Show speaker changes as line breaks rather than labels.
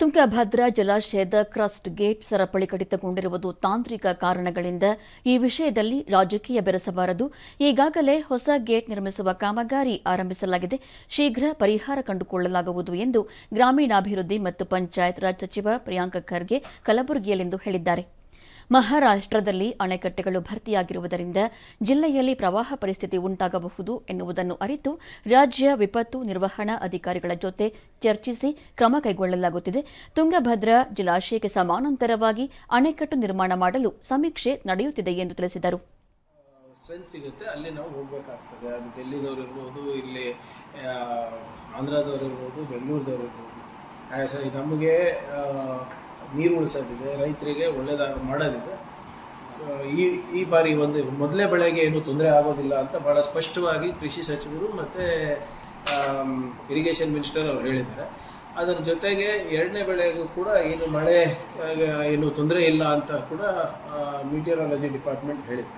ತುಂಗಭದ್ರಾ ಜಲಾಶಯದ crust gate ಸರಪಳಿ ಕಡಿತಗೊಂಡಿರುವುದು ತಾಂತ್ರಿಕ ಕಾರಣಗಳಿಂದ ಈ ವಿಷಯದಲ್ಲಿ ರಾಜಕೀಯ ಬೆರೆಸಬಾರದು. ಈಗಾಗಲೇ ಹೊಸ ಗೇಟ್ ನಿರ್ಮಿಸುವ ಕಾಮಗಾರಿ ಆರಂಭಿಸಲಾಗಿದೆ. ಶೀಘ್ರ ಪರಿಹಾರ ಕಂಡುಕೊಳ್ಳಲಾಗುವುದು ಎಂದು ಗ್ರಾಮೀಣಾಭಿವೃದ್ಧಿ ಮತ್ತು ಪಂಚಾಯತ್ ರಾಜ್ ಸಚಿವ ಪ್ರಿಯಾಂಕ ಖರ್ಗೆ ಕಲಬುರಗಿಯಲ್ಲಿಂದು ಹೇಳಿದ್ದಾರೆ. ಮಹಾರಾಷ್ಟ್ರದಲ್ಲಿ ಅಣೆಕಟ್ಟೆಗಳು ಭರ್ತಿಯಾಗಿರುವುದರಿಂದ ಜಿಲ್ಲೆಯಲ್ಲಿ ಪ್ರವಾಹ ಪರಿಸ್ಥಿತಿ ಉಂಟಾಗಬಹುದು ಎನ್ನುವುದನ್ನು ಅರಿತು ರಾಜ್ಯ ವಿಪತ್ತು ನಿರ್ವಹಣಾ ಅಧಿಕಾರಿಗಳ ಜೊತೆ ಚರ್ಚಿಸಿ ಕ್ರಮ ಕೈಗೊಳ್ಳಲಾಗುತ್ತಿದೆ. ತುಂಗಭದ್ರಾ ಜಲಾಶಯಕ್ಕೆ ಸಮಾನಾಂತರವಾಗಿ ಅಣೆಕಟ್ಟು ನಿರ್ಮಾಣ ಮಾಡಲು ಸಮೀಕ್ಷೆ ನಡೆಯುತ್ತಿದೆ ಎಂದು ತಿಳಿಸಿದರು.
ಸ್ಟ್ರೆಂತ್ ಸಿಗುತ್ತೆ, ಅಲ್ಲಿ ನಾವು ಹೋಗಬೇಕಾಗ್ತದೆ. ಅದು ಡೆಲ್ಲಿದವ್ರು ಇರ್ಬೋದು, ಇಲ್ಲಿ ಆಂಧ್ರದವ್ರು ಇರ್ಬೋದು, ಬೆಂಗಳೂರದವ್ರು ಇರ್ಬೋದು. ನಮಗೆ ನೀರು ಉಳಿಸೋದಿದೆ, ರೈತರಿಗೆ ಒಳ್ಳೆಯದಾಗ ಮಾಡೋದಿದೆ. ಈ ಈ ಬಾರಿ ಒಂದು ಮೊದಲೇ ಬೆಳೆಗೆ ಏನು ತೊಂದರೆ ಆಗೋದಿಲ್ಲ ಅಂತ ಭಾಳ ಸ್ಪಷ್ಟವಾಗಿ ಕೃಷಿ ಸಚಿವರು ಮತ್ತು ಇರಿಗೇಷನ್ ಮಿನಿಸ್ಟರ್ ಅವರು ಹೇಳಿದ್ದಾರೆ. ಅದರ ಜೊತೆಗೆ ಎರಡನೇ ಬೆಳೆಗೂ ಕೂಡ ಏನು ಮಳೆ ಏನು ತೊಂದರೆ ಇಲ್ಲ ಅಂತ ಕೂಡ ಮೀಟಿಯರಾಲಜಿ ಡಿಪಾರ್ಟ್ಮೆಂಟ್ ಹೇಳಿದೆ.